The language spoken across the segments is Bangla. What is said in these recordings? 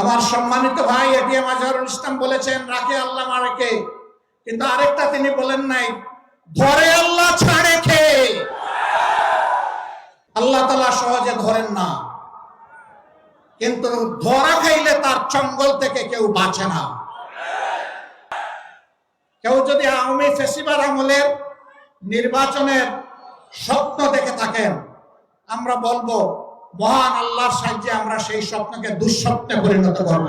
আমার সম্মানিত ভাই এটিএম আজহারুল ইসলাম বলেছেন, রাখে আল্লাহ মারেকে। কিন্তু আরেকটা তিনি বলেন নাই, ধরে আল্লাহ ছাড়ে খে আল্লাহ তালা সহজে ধরেন না। কিন্তু ধরা খাইলে তার চঙ্গল থেকে কেউ বাঁচে না। কেউ যদি আওয়ামী ফেসিবার আমলের নির্বাচনের স্বপ্ন দেখে থাকেন, আমরা বলব মহান আল্লাহর সাহায্যে আমরা সেই স্বপ্নকে দুঃস্বপ্নে পরিণত করব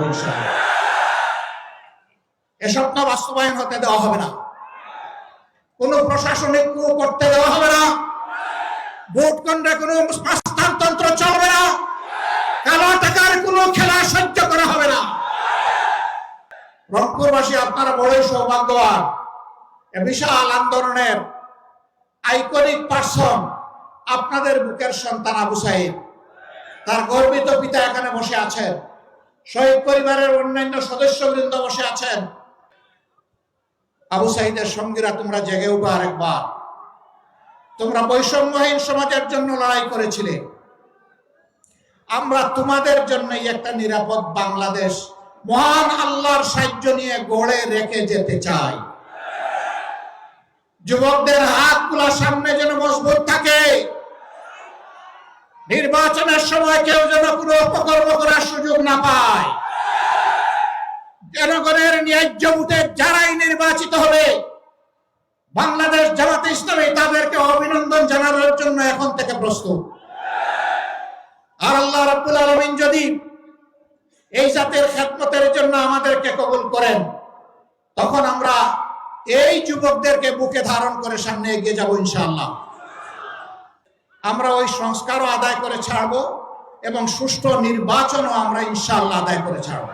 এ স্বপ্ন বাস্তবায়ন হতে দেওয়া হবে না। কোন প্রশাসনিক কু করতে দেওয়া হবে না। ভোট কেন্দ্রে কোনো স্থানতন্ত্র চলবে না। কালো টাকার কোনো খেলা সহ্য করা হবে না। রংপুরবাসী, আপনারা বড়ই সৌভাগ্যবান বিশাল আন্দোলনের আইকনিক পার্সন আপনাদের বুকের সন্তান আবু তার গর্বিত পিতা এখানে বসে আছেন। শহীদ পরিবারের অন্যান্য সদস্যবৃন্দ বসে আছেন। আবু সাইদের সঙ্গীরা, তোমরা জেগে উঠো আরেকবার। তোমরা বৈষম্যহীন সমাজের জন্য লড়াই করেছিলে। আমরা তোমাদের জন্যই একটা নিরাপদ বাংলাদেশ, মহান আল্লাহর সাহায্য নিয়ে গড়ে রেখে যেতে চাই। যুবকদের হাতগুলা সামনে যেন মজবুত নির্বাচনের সময় কেউ যেন কোনো অপকর্ম করার সুযোগ না পায়। জনগণের ন্যায্য ভোটে যারাই নির্বাচিত হবে, বাংলাদেশ জামাতে ইসলামী তাদেরকে অভিনন্দন জানানোর জন্য এখন থেকে প্রস্তুত। আর আল্লাহ রাব্বুল আলামিন যদি এই জাতের খেদমতের জন্য আমাদেরকে কবুল করেন, তখন আমরা এই যুবকদেরকে বুকে ধারণ করে সামনে এগিয়ে যাব ইনশাআল্লাহ। আমরা ওই সংস্কারও আদায় করে ছাড়বো এবং সুষ্ঠু নির্বাচনও আমরা ইনশাল্লাহ আদায় করে ছাড়বো।